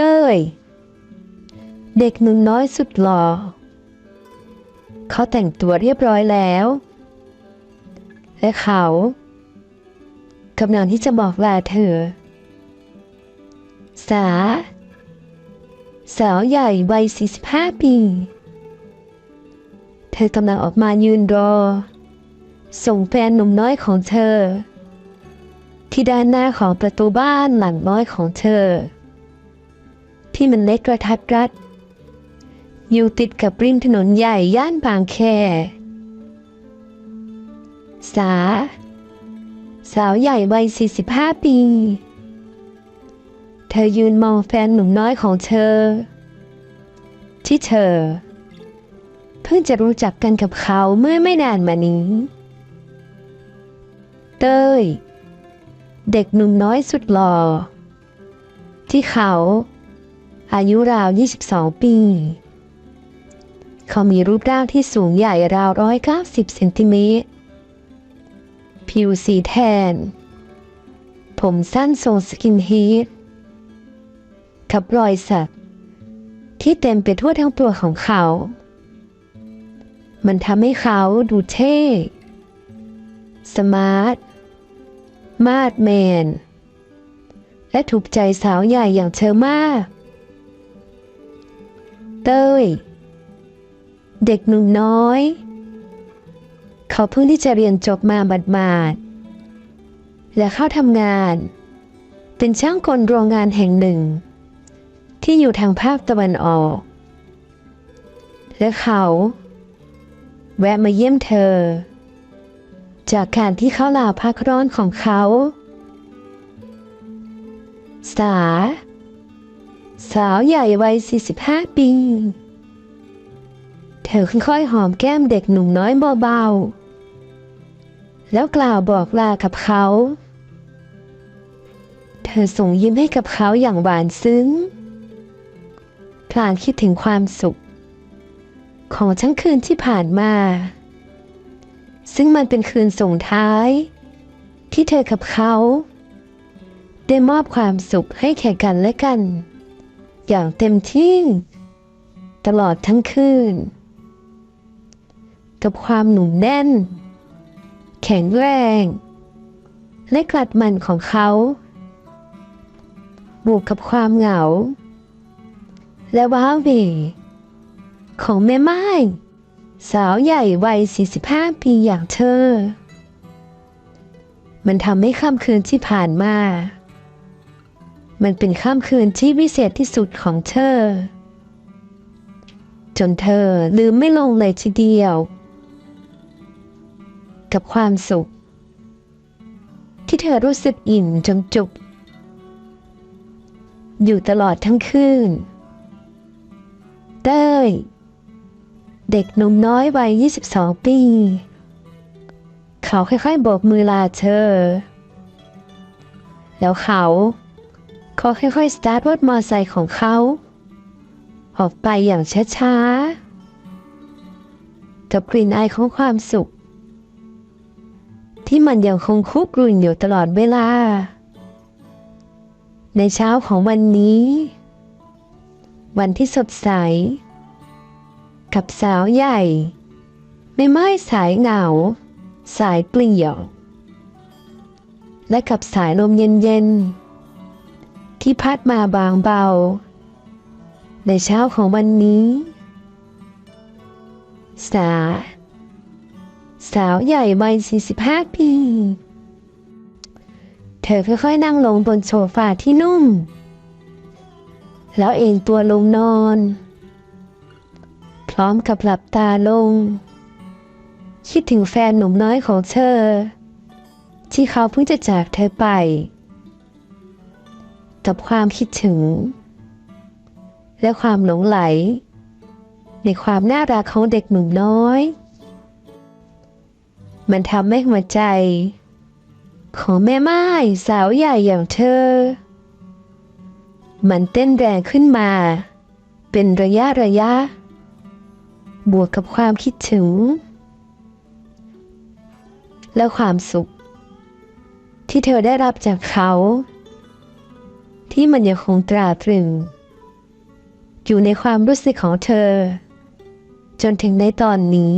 เต้ย เด็กหนุ่มน้อยสุดหล่อ เขาแต่งตัวเรียบร้อยแล้ว และเขากำลังที่จะบอกลาเธอ สา สาวใหญ่วัย 45 ปี เธอกำลังออกมายืนรอ ส่งแฟนหนุ่มน้อยของเธอ ที่ด้านหน้าของประตูบ้านหลังน้อยของเธอ ที่มันเล็กกระทัดรัด อยู่ติดกับริมถนนใหญ่ย่านบางแค สา สาวใหญ่วัย 45 ปี เธอยืนมองแฟนหนุ่มน้อยของเธอ ที่เธอ เพิ่งจะรู้จักกันกับเขาเมื่อไม่นานมานี้ เต้ย เด็กหนุ่มน้อยสุดหล่อที่เขา อายุราว 22 ปี เขามีรูปร่างที่สูงใหญ่ราว 190 เซนติเมตร ผิวสีแทน ผมสั้นทรงสกินเฮดกับรอยสัก ที่เต็มไปทั่วทั้งตัวของเขา มันทำให้เขาดูเท่ สมาร์ท มาดแมน และถูกใจสาวใหญ่อย่างเธอมาก ต้ย เด็กหนุ่มน้อย เขาเพิ่งที่จะเรียนจบมาบาดและเข้าทำงาน เป็นช่างกลโรงงานแห่งหนึ่ง ที่อยู่ทางภาคตะวันออก และเขา แวะมาเยี่ยมเธอ จากการที่เขาลาพักร้อนของเขา สา สาวใหญ่วัย 45 ปี เธอค่อยๆหอมแก้มเด็กหนุ่มน้อยเบาๆ แล้วกล่าวบอกลากับเขา เธอส่งยิ้มให้กับเขาอย่างหวานซึ้ง พลางคิดถึงความสุข ของทั้งคืนที่ผ่านมา ซึ่งมันเป็นคืนส่งท้าย ที่เธอกับเขาได้มอบความสุขให้แก่กันและกัน อย่างเต็มที่ ตลอดทั้งคืน กับความหนุ่มแน่น แข็งแรง และกลัดมันของเขา บวกกับความเหงา และว้าเวของแม่ไม้สาวใหญ่วัย 45 ปีอย่างเธอ มันทำให้ค่ำคืนที่ผ่านมา มันเป็นค่ำคืนที่พิเศษที่สุดของเธอ จนเธอลืมไม่ลงเลยทีเดียว กับความสุข ที่เธอรู้สึกอิ่มจนจุก อยู่ตลอดทั้งคืนเต้ยเด็กหนุ่มน้อยวัย 22 ปี เขาค่อยๆโบกมือลาเธอ แล้วเขา ก็ค่อยๆ สตาร์ทรถมอเตอร์ไซค์ของเขา ออกไปอย่างช้าๆ กับกลิ่นอายของความสุข ที่มันยังคงคุกรุ่นอยู่ตลอดเวลา ในเช้าของวันนี้ วันที่สดใส กับสาวใหญ่ ไม่ไม้สายเหงา สายเปลี่ยว และกับสายลมเย็นๆ ที่พัดมาบางเบา ในเช้าของวันนี้ สา สาวใหญ่วัย 45 ปี เธอค่อยๆนั่งลงบนโซฟาที่นุ่ม แล้วเอนตัวลงนอน พร้อมกับหลับตาลง คิดถึงแฟนหนุ่มน้อยของเธอ ที่เขาเพิ่งจะจากเธอไป กับความคิดถึง และความหลงไหล ในความน่ารักของเด็กหนุ่มน้อย มันทำให้หัวใจ ของแม่ไม้สาวใหญ่อย่างเธอ มันเต้นแรงขึ้นมา เป็นระยะระยะ บวกกับความคิดถึง และความสุขที่เธอได้รับจากเขา ที่มันยังคงตราตรึง อยู่ในความรู้สึกของเธอ จนถึงในตอนนี้